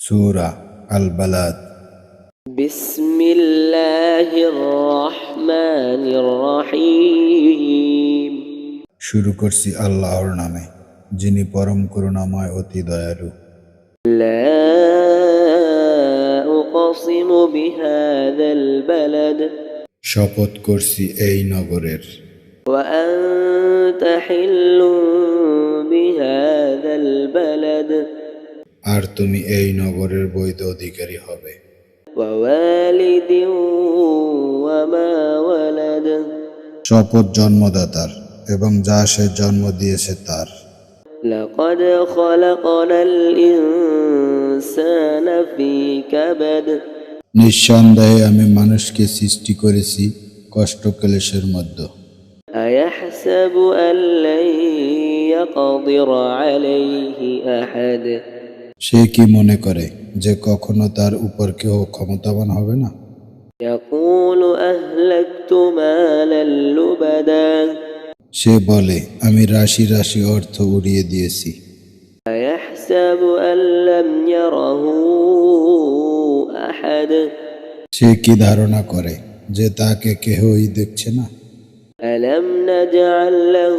সূরা আল Balad بسم الله الرحمن الرحيم শুরু করছি আল্লাহর নামে যিনি পরম করুণাময় অতি দয়ালু لا أقسم بهذا البلد শপথ করছি এই নগরের وأنت حل بهذا البلد আর তুমি এই নগরের বৈধ অধিকারী হবে ووالد وما ولد শপথ জন্মদাতার এবং যা সে জন্ম দিয়েছে তার لقد خلقنا الإنسان في كبد নিঃসন্দেহে আমি মানুষকে সৃষ্টি করেছি কষ্ট ক্লেশের মধ্যে أيحسب أن لن يقدر عليه أحد সে কি মনে করে যে কখনো তার উপর কেউ ক্ষমতাবান হবে না يقول أهلكت مالا لبدا সে বলে আমি রাশি রাশি অর্থ উড়িয়ে দিয়েছি أيحسب أن لم يره أحد সে কি ধারণা করে যে তাকে কেহই দেখছে না ألم نجعل له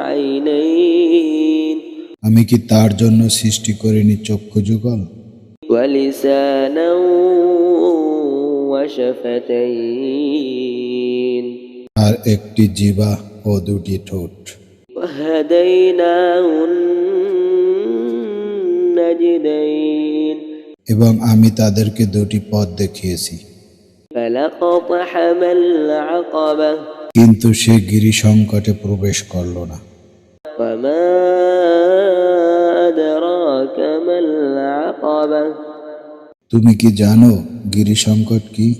عينين আমি কি তার জন্য সৃষ্টি করিনি চক্ষু যুগল? আর একটি জিবা ও দুটি ঠোঁট। এবং আমি তাদেরকে দুটি পথ দেখিয়েছি। কিন্তু সে গিরি সংকটে প্রবেশ করল না। তুমি কি জানো গিরি সংকট কি?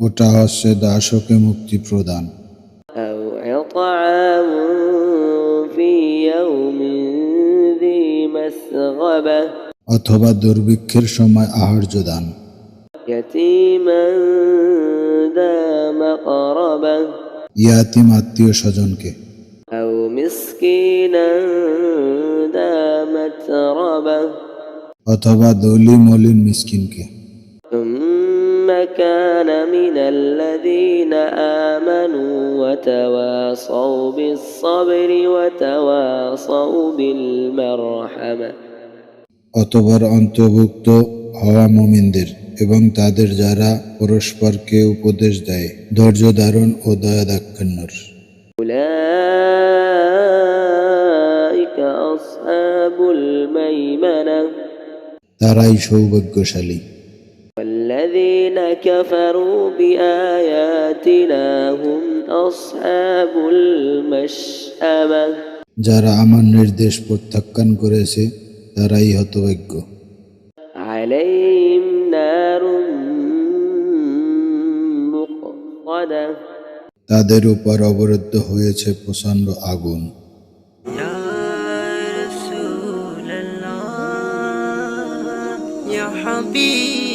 ওটা হচ্ছে দাসকে মুক্তি প্রদান। অথবা দুর্ভিক্ষের সময় আহার্য দান। ইয়াতিম আত্মীয় স্বজনকে। মিসকিনা متربة অথবা দলি মলিন মিসকিনকে ثم كان من الذين آمنوا وتواصوا بالصبر وتواصوا بالمرحمة অতবার অন্তর্ভুক্ত হওয়া মমিনদের এবং তাদের যারা পরস্পরকে উপদেশ দেয় ধৈর্য ধারণ ও দয়া দাক্ষিণ্যর তারাই সৌভাগ্যশালী والذين كفروا بآياتنا هم أصحاب المشأمة যারা আমার নির্দেশ প্রত্যাখ্যান করেছে তারাই হতভাগ্য عليهم نار مؤصدة তাদের উপর অবরুদ্ধ হয়েছে প্রচণ্ড আগুন يا حبيب